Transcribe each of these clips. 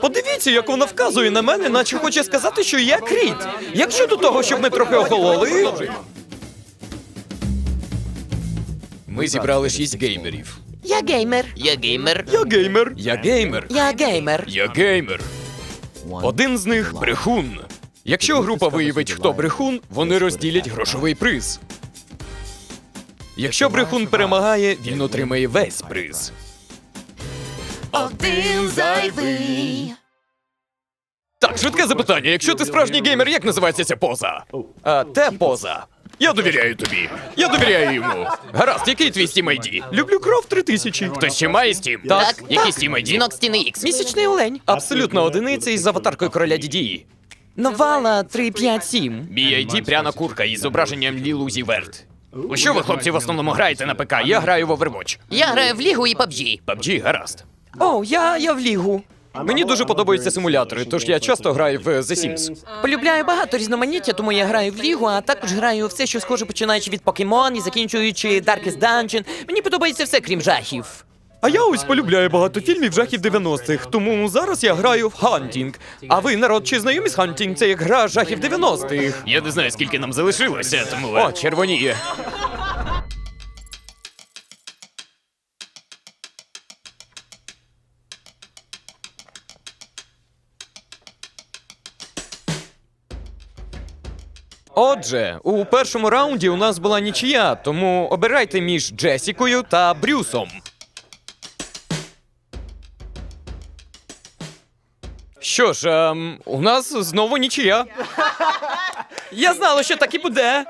Подивіться, як вона вказує на мене, наче хоче сказати, що я кріт. Як щодо того, щоб ми трохи охололи. Ми зібрали шість геймерів. Я геймер. Я геймер. Я геймер. Я геймер. Я геймер. Я геймер. Один з них брехун. Якщо група виявить, хто брехун, вони розділять грошовий приз. Якщо брехун перемагає, він отримає весь приз. Один зайвий. Так, швидке запитання. Якщо ти справжній геймер, як називається ця поза? А, те поза. Я довіряю тобі. Я довіряю йому. Гаразд, який твій Steam ID? Люблю кров 3000. Хтось ще має Steam? Так, Який Steam ID? Дзвінок стіни Ікс. Місячний олень. Абсолютно одиниця із аватаркою короля Дідії. Навала 357. Мій ID пряна курка із зображенням Лілузі Верт. У що ви, хлопці, в основному граєте на ПК? Я граю в Overwatch. Я граю в Лігу і PUBG. PUBG, гаразд. О, я, я в лігу. Мені дуже подобаються симулятори, тож я часто граю в The Sims. Полюбляю багато різноманіття, тому я граю в лігу, а також граю все, що схоже, починаючи від покемон і закінчуючи Darkest Dungeon. Мені подобається все, крім жахів. А я ось полюбляю багато фільмів жахів 90-х, тому зараз я граю в Хантінг. А ви, народ, чи знайомі з Хантінг? Це як гра жахів 90-х. Я не знаю, скільки нам залишилося, тому. О, червоніє. Отже, у першому раунді у нас була нічия, тому обирайте між Джесікою та Брюсом. Що ж, ем, у нас знову нічия. Я знала, що так і буде.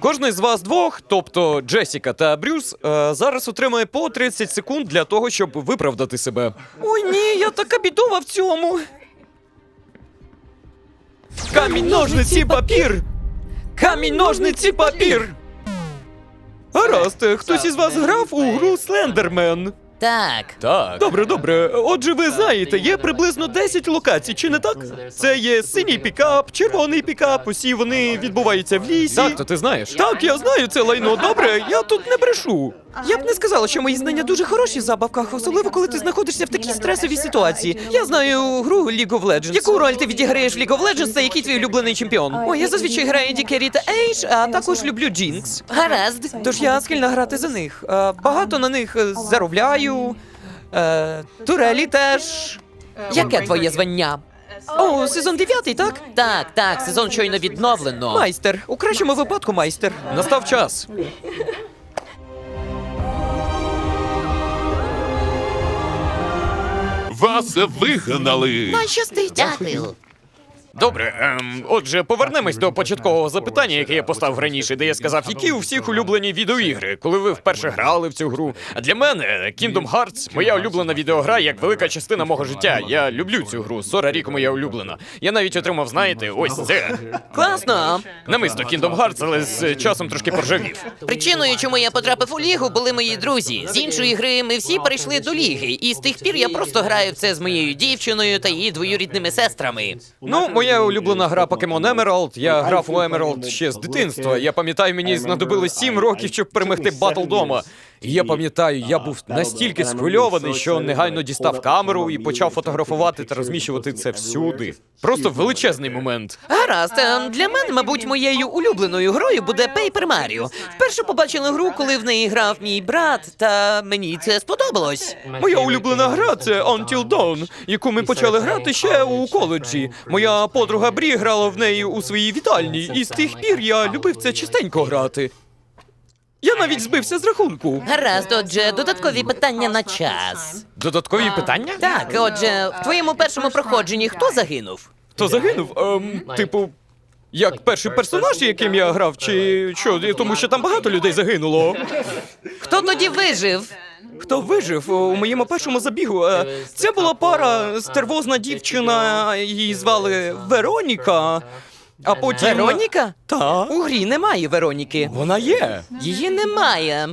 Кожний з вас двох, тобто Джесіка та Брюс, е, зараз отримає по 30 секунд для того, щоб виправдати себе. Ой, ні, я така бідова в цьому. Камінь, ножниці, папір! Камінь, ножниці, папір! Гаразд, хтось із вас грав у гру Слендермен. Так. Так. Добре, добре. Отже, ви знаєте, є приблизно 10 локацій, чи не так? Це є синій пікап, червоний пікап, усі вони відбуваються в лісі. Так, то ти знаєш. Так, я знаю це лайно. Добре, я тут не брешу. Я б не сказала, що мої знання дуже хороші в забавках, особливо коли ти знаходишся в такій стресовій ситуації. Я знаю гру League of Legends. Яку роль ти відіграєш в League of Legends та який твій улюблений чемпіон? Ой, я зазвичай граю Ді Керрі та Ейдж, а також люблю Джінкс. Гаразд. Тож я схильна грати за них. Е, Багато на них е, заробляю. Е, Турелі теж. Яке твоє звання? О, сезон 9, так? Так, так, сезон щойно відновлено. Майстер. У кращому випадку майстер. Настав час. Вас вигнали. Щастить. Дякую. Добре, ем, отже, повернемось до початкового запитання, яке я поставив раніше, де я сказав, які у всіх улюблені відеоігри, коли ви вперше грали в цю гру. А для мене Kingdom Hearts моя улюблена відеогра як велика частина мого життя. Я люблю цю гру. Сора рік моя улюблена. Я навіть отримав, знаєте, ось це. Класно. Намисто Kingdom Hearts, але з часом трошки поржавів. Причиною, чому я потрапив у лігу, були мої друзі. З іншої гри ми всі перейшли до ліги, і з тих пір я просто граю в це з моєю дівчиною та її двоюрідними сестрами. Ну, моя улюблена гра Pokemon Emerald. Я грав у Emerald ще з дитинства. Я пам'ятаю, мені знадобилось 7 років, щоб перемогти батл дома. І я пам'ятаю, я був настільки схвильований, що негайно дістав камеру і почав фотографувати та розміщувати це всюди. Просто величезний момент. Гаразд, ем, для мене, мабуть, моєю улюбленою грою буде Paper Mario. Вперше побачила гру, коли в неї грав мій брат, та мені це сподобалось. Моя улюблена гра це Until Dawn, яку ми почали грати ще у коледжі. Моя подруга Брі грала в неї у своїй вітальні, і з тих пір я любив це частенько грати. Я навіть збився з рахунку. Гаразд, отже, додаткові питання на час. Додаткові питання? Так, отже, в твоєму першому проходженні хто загинув? Хто загинув? Ем, типу, як перший персонаж, яким я грав, чи що, тому що там багато людей загинуло. Хто тоді вижив? Хто вижив у моєму першому забігу? Е, Це була пара стервозна дівчина, її звали Вероніка. А потім. Вероніка? Та. У грі немає Вероніки. Вона є. Її немає.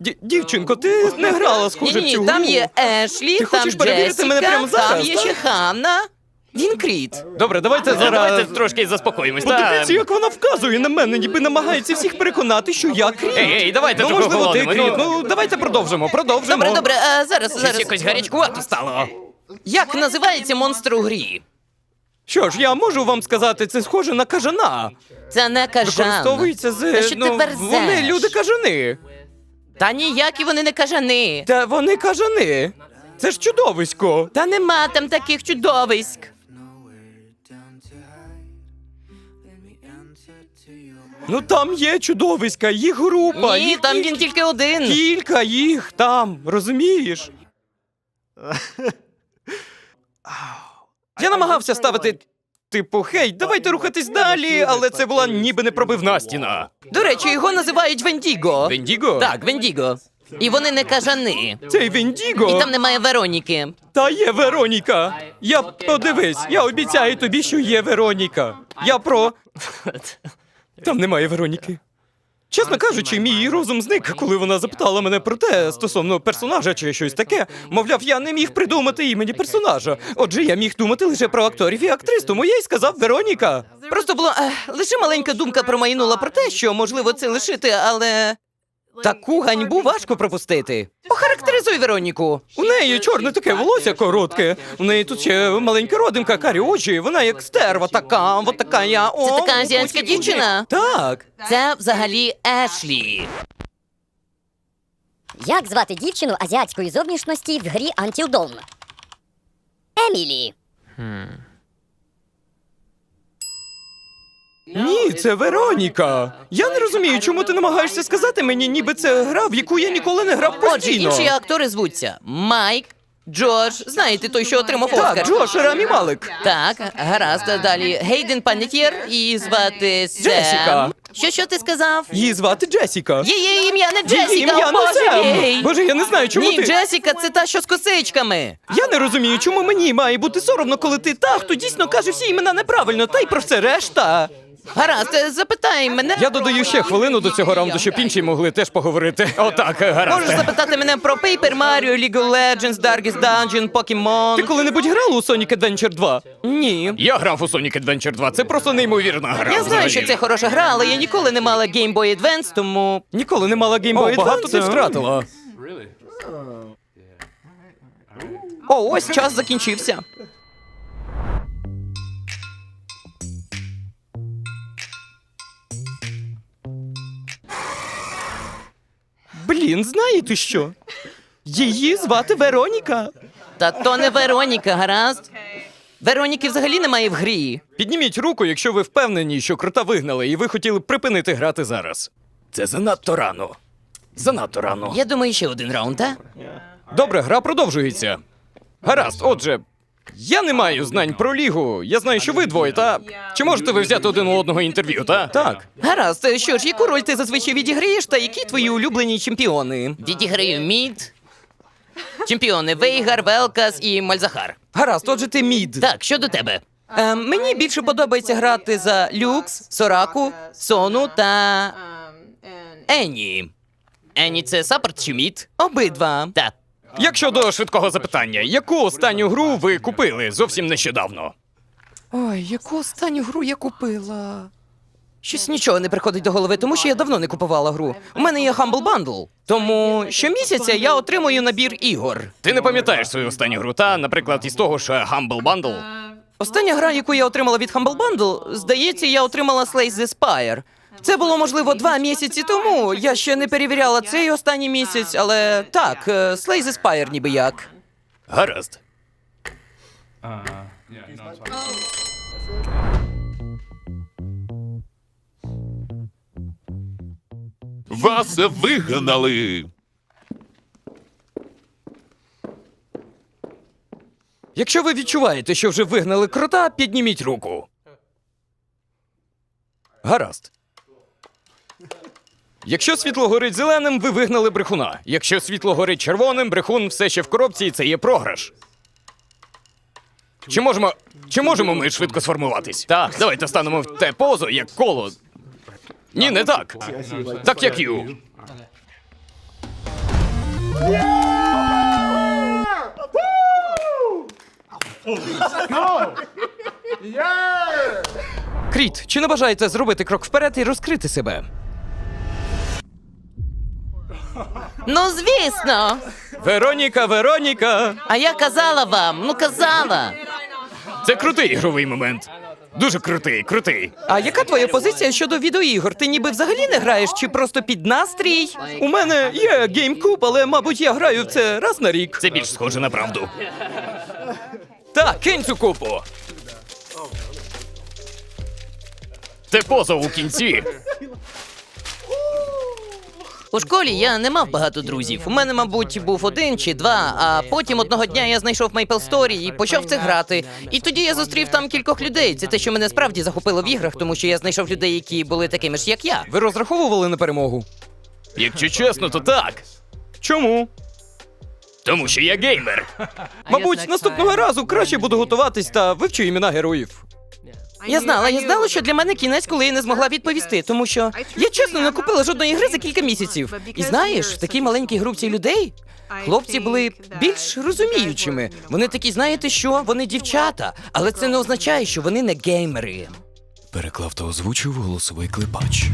Ді- дівчинко, ти не грала схоже Ні, в цю ні, там гру. є Ешлі, Ти там хочеш перевірити Джесіка, мене прямо зараз, там є так? ще Ханна. Він кріт. Добре, давайте зараз. Давайте трошки заспокоїмось. Подивіться, як вона вказує на мене, ніби намагається всіх переконати, що я кріт. Ей, ей, давайте ну, трохи можливо, ти охолонемо, кріт. ну. Ну, давайте продовжимо, продовжимо. Добре, добре, а зараз, Щось зараз. якось гарячкувато стало. Як називається монстр у грі? Що ж, я можу вам сказати, це схоже на кажана. Це не кажан. Використовується з Та що ти ну, верзеш? вони люди кажани. Та ніякі вони не кажани. Та вони кажани. Це ж чудовисько. Та нема там таких чудовиськ. Ну там є чудовиська, їх група. Ні, їх там кілька- він тільки один. Кілька їх там, розумієш? Я намагався ставити. Типу, хей, давайте рухатись далі, але це була ніби не пробивна стіна. До речі, його називають Вендіго. Вендіго? Так, Вендіго. І вони не кажани. Цей Вендіго. І там немає Вероніки. Та є Вероніка. Я подивись, я обіцяю тобі, що є Вероніка. Я про. Там немає Вероніки. Чесно кажучи, мій розум зник, коли вона запитала мене про те стосовно персонажа чи щось таке. Мовляв, я не міг придумати імені персонажа. Отже, я міг думати лише про акторів і актрис, тому я й сказав Вероніка. Просто було е, лише маленька думка промайнула про те, що можливо це лишити, але. Таку ганьбу важко пропустити. Охарактеризуй Вероніку. У неї чорне таке волосся коротке. У неї тут ще маленька родинка, карі очі. Вона як стерва, така, от така я. О, Це така азіатська дівчина? Так. Це взагалі Ешлі. Як звати дівчину азіатської зовнішності в грі Until Dawn? Емілі. Ні, це Вероніка. Я не розумію, чому ти намагаєшся сказати мені, ніби це гра, в яку я ніколи не грав Отже, постійно. інші актори звуться Майк, Джордж, знаєте, той, що отримав Оскар. Так, Джош Рамі Малик. Так, гаразд, далі Гейден Панетєр і звати Сем. Джесіка. Що, що ти сказав? Її звати Джесіка. Її ім'я не Джесіка, Її ім'я не боже Сем. Боже, я не знаю, чому Ні, ти. Джесіка це та, що з косичками. Я не розумію, чому мені має бути соромно, коли ти та, хто дійсно каже всі імена неправильно, та й про все решта. Гаразд, е, запитай мене. Я додаю ще хвилину до цього раунду, щоб інші могли теж поговорити. Отак, гаразд. Можеш запитати мене про Paper Mario, League of Legends, Darkest Dungeon, Pokemon. Ти коли-небудь грала у Sonic Adventure 2? Ні. Я грав у Sonic Adventure 2, це просто неймовірна гра. Я знаю, взагалі. що це хороша гра, але я ніколи не мала Game Boy Advance, тому. Ніколи не мала Game Boy О, багато Advance, ти втратила. О, ось час закінчився. Блін, знаєте що? Її звати Вероніка. Та то не Вероніка, гаразд. Вероніки взагалі немає в грі. Підніміть руку, якщо ви впевнені, що крота вигнали, і ви хотіли б припинити грати зараз. Це занадто рано. Занадто рано. Я думаю, ще один раунд, так? Добре, гра продовжується. Гаразд, отже, я не маю знань про лігу. Я знаю, що ви двоє, та чи можете ви взяти один у одного інтерв'ю, та? Так. Гаразд, е, що ж, яку роль ти зазвичай відіграєш, та які твої улюблені чемпіони? Відіграю мід. Чемпіони Вейгар, Велкас і Мальзахар. Гаразд, отже, ти мід. Так, що до тебе? Е, мені більше подобається грати за Люкс, Сораку, Сону та. Енні. Енні це саппорт чи мід? Обидва. Так. Як щодо швидкого запитання, яку останню гру ви купили зовсім нещодавно? Ой, яку останню гру я купила? Щось нічого не приходить до голови, тому що я давно не купувала гру. У мене є Humble Bundle. Тому щомісяця я отримую набір ігор. Ти не пам'ятаєш свою останню гру, та, наприклад, із того ж Humble Bundle? Остання гра, яку я отримала від Humble Bundle, здається, я отримала Slay the Spire. Це було можливо два місяці тому. Я ще не перевіряла цей останній місяць, але так, е, Slay the Spire ніби як. Гаразд. Вас вигнали. Якщо ви відчуваєте, що вже вигнали крота, підніміть руку. Гаразд. Якщо світло горить зеленим, ви вигнали брехуна. Якщо світло горить червоним, брехун все ще в коробці, і це є програш. Чи можемо. Чи можемо ми швидко сформуватись? Так, давайте станемо в те позу, як коло. Ні, не так. Так як ю. Кріт, чи не бажаєте зробити крок вперед і розкрити себе? Ну, звісно. Вероніка, Вероніка. А я казала вам, ну казала. Це крутий ігровий момент. Дуже крутий, крутий. А яка твоя позиція щодо відеоігор? Ти ніби взагалі не граєш чи просто під настрій? У мене є GameCube, але, мабуть, я граю в це раз на рік. Це більш схоже на правду. Так, кинь цю купу. Це позов у кінці. У школі я не мав багато друзів. У мене, мабуть, був один чи два. А потім одного дня я знайшов Maple Story і почав це грати. І тоді я зустрів там кількох людей. Це те, що мене справді захопило в іграх, тому що я знайшов людей, які були такими ж, як я. Ви розраховували на перемогу? Якщо чесно, то так. Чому? Тому що я геймер. Мабуть, наступного разу краще буду готуватись та вивчу імена героїв. Я знала, я знала, що для мене кінець, коли я не змогла відповісти, тому що я чесно не купила жодної гри за кілька місяців. І знаєш, в такій маленькій групці людей хлопці були більш розуміючими. Вони такі, знаєте що, вони дівчата, але це не означає, що вони не геймери. Переклав та озвучив голосовий клепач.